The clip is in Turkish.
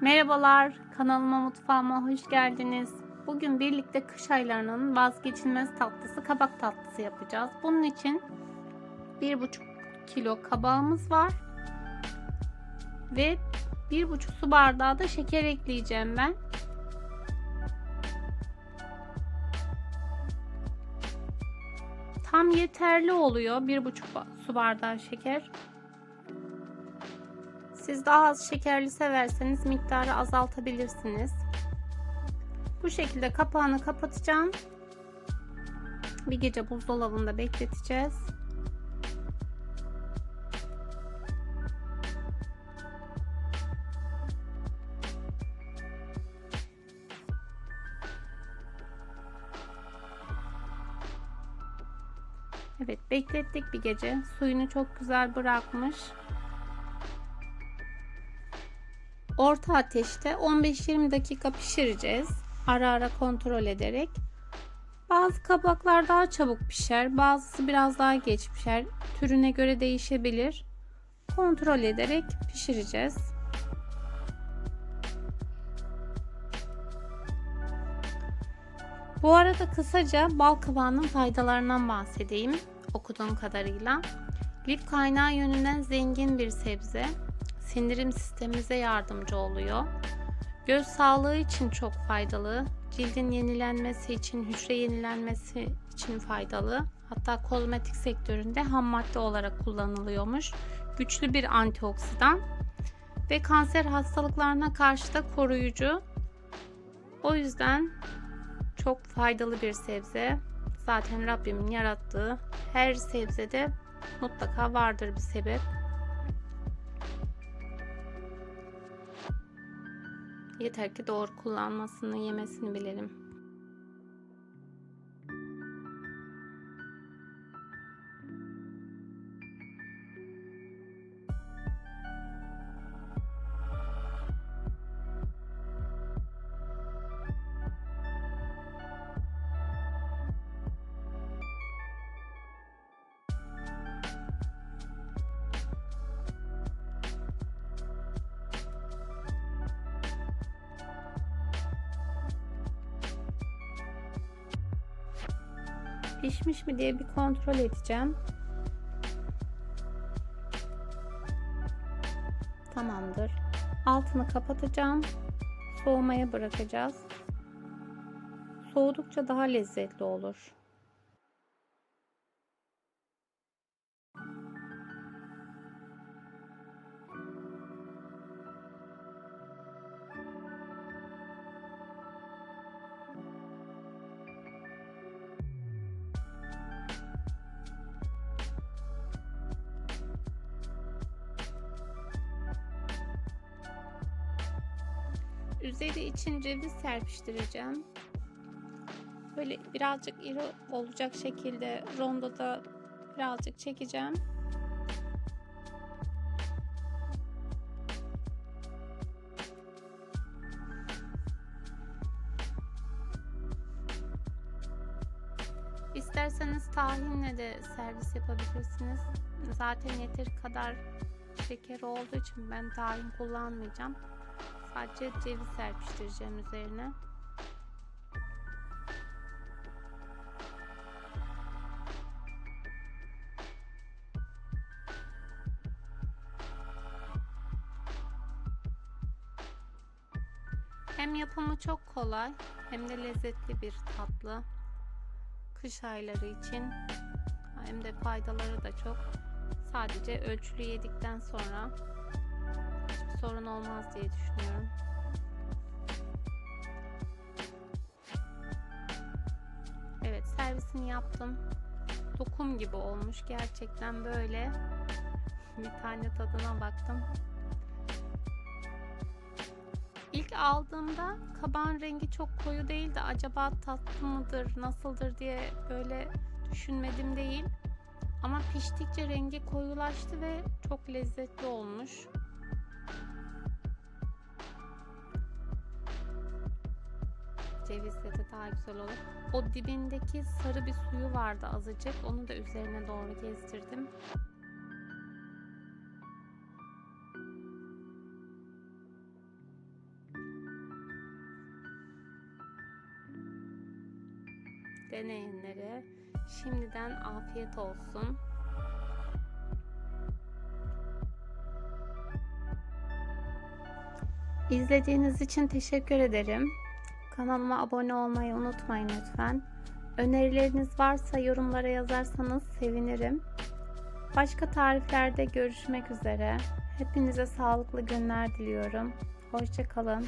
Merhabalar, kanalıma mutfağıma hoş geldiniz. Bugün birlikte kış aylarının vazgeçilmez tatlısı kabak tatlısı yapacağız. Bunun için 1,5 kilo kabağımız var. Ve 1,5 su bardağı da şeker ekleyeceğim ben. Tam yeterli oluyor 1,5 su bardağı şeker. Siz daha az şekerli severseniz miktarı azaltabilirsiniz. Bu şekilde kapağını kapatacağım. Bir gece buzdolabında bekleteceğiz. Evet beklettik bir gece. Suyunu çok güzel bırakmış. Orta ateşte 15-20 dakika pişireceğiz. Ara ara kontrol ederek. Bazı kabaklar daha çabuk pişer, bazısı biraz daha geç pişer. Türüne göre değişebilir. Kontrol ederek pişireceğiz. Bu arada kısaca bal kabağının faydalarından bahsedeyim okuduğum kadarıyla. Lif kaynağı yönünden zengin bir sebze sindirim sistemimize yardımcı oluyor. Göz sağlığı için çok faydalı. Cildin yenilenmesi için, hücre yenilenmesi için faydalı. Hatta kozmetik sektöründe ham madde olarak kullanılıyormuş. Güçlü bir antioksidan ve kanser hastalıklarına karşı da koruyucu. O yüzden çok faydalı bir sebze. Zaten Rabbimin yarattığı her sebzede mutlaka vardır bir sebep. Yeter ki doğru kullanmasını, yemesini bilelim. Pişmiş mi diye bir kontrol edeceğim. Tamamdır. Altını kapatacağım. Soğumaya bırakacağız. Soğudukça daha lezzetli olur. Üzeri için ceviz serpiştireceğim. Böyle birazcık iri olacak şekilde rondoda birazcık çekeceğim. İsterseniz tahinle de servis yapabilirsiniz. Zaten yeteri kadar şeker olduğu için ben tahin kullanmayacağım. Sadece ceviz serpiştireceğim üzerine. Hem yapımı çok kolay hem de lezzetli bir tatlı. Kış ayları için hem de faydaları da çok. Sadece ölçülü yedikten sonra sorun olmaz diye düşünüyorum. Evet servisini yaptım. Dokum gibi olmuş. Gerçekten böyle. Bir tane tadına baktım. İlk aldığımda kabağın rengi çok koyu değildi. Acaba tatlı mıdır, nasıldır diye böyle düşünmedim değil. Ama piştikçe rengi koyulaştı ve çok lezzetli olmuş. cevizle de daha güzel olur. O dibindeki sarı bir suyu vardı azıcık. Onu da üzerine doğru gezdirdim. Deneyenlere şimdiden afiyet olsun. İzlediğiniz için teşekkür ederim. Kanalıma abone olmayı unutmayın lütfen. Önerileriniz varsa yorumlara yazarsanız sevinirim. Başka tariflerde görüşmek üzere. Hepinize sağlıklı günler diliyorum. Hoşçakalın.